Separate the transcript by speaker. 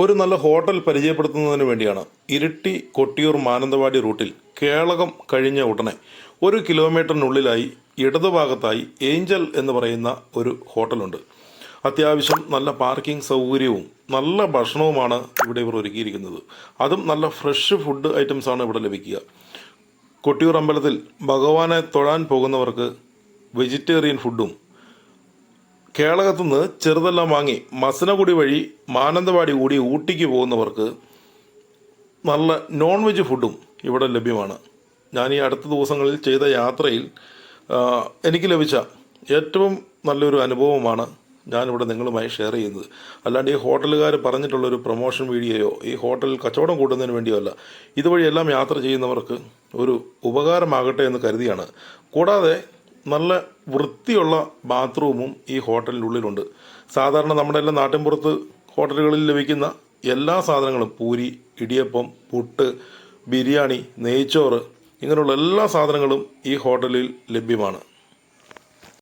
Speaker 1: ഒരു നല്ല ഹോട്ടൽ പരിചയപ്പെടുത്തുന്നതിന് വേണ്ടിയാണ് ഇരിട്ടി കൊട്ടിയൂർ മാനന്തവാടി റൂട്ടിൽ കേളകം കഴിഞ്ഞ ഉടനെ ഒരു കിലോമീറ്ററിനുള്ളിലായി ഇടതുഭാഗത്തായി ഏഞ്ചൽ എന്ന് പറയുന്ന ഒരു ഹോട്ടലുണ്ട്. അത്യാവശ്യം നല്ല പാർക്കിംഗ് സൗകര്യവും നല്ല ഭക്ഷണവുമാണ് ഇവിടെ ഇവർ ഒരുക്കിയിരിക്കുന്നത്. അതും നല്ല ഫ്രഷ് ഫുഡ് ഐറ്റംസാണ് ഇവിടെ ലഭിക്കുക. കൊട്ടിയൂർ അമ്പലത്തിൽ ഭഗവാനെ തൊഴാൻ പോകുന്നവർക്ക് വെജിറ്റേറിയൻ ഫുഡും കേളകത്തുനിന്ന് ചെറുതെല്ലാം വാങ്ങി മസനഗുടി വഴി മാനന്തവാടി കൂടി ഊട്ടിക്ക് പോകുന്നവർക്ക് നല്ല നോൺ വെജ് ഫുഡും ഇവിടെ ലഭ്യമാണ്. ഞാൻ ഈ അടുത്ത ദിവസങ്ങളിൽ ചെയ്ത യാത്രയിൽ എനിക്ക് ലഭിച്ച ഏറ്റവും നല്ലൊരു അനുഭവമാണ് ഞാനിവിടെ നിങ്ങളുമായി ഷെയർ ചെയ്യുന്നത്. അല്ലാണ്ട് ഈ ഹോട്ടലുകാർ പറഞ്ഞിട്ടുള്ളൊരു പ്രൊമോഷൻ വീഡിയോയോ ഈ ഹോട്ടൽ കച്ചവടം കൂട്ടുന്നതിന് വേണ്ടിയോ അല്ല. ഇതുവഴിയെല്ലാം യാത്ര ചെയ്യുന്നവർക്ക് ഒരു ഉപകാരമാകട്ടെ എന്ന് കരുതിയാണ്. കൂടാതെ നല്ല വൃത്തിയുള്ള ബാത്റൂമും ഈ ഹോട്ടലിന്റെ ഹോട്ടലിനുള്ളിലുണ്ട്. സാധാരണ നമ്മുടെ എല്ലാം നാട്ടിൻപുറത്ത് ഹോട്ടലുകളിൽ ലഭിക്കുന്ന എല്ലാ സാധനങ്ങളും പൂരി ഇടിയപ്പം പുട്ട് ബിരിയാണി നെയ്ച്ചോറ് ഇങ്ങനെയുള്ള എല്ലാ സാധനങ്ങളും ഈ ഹോട്ടലിൽ ലഭ്യമാണ്.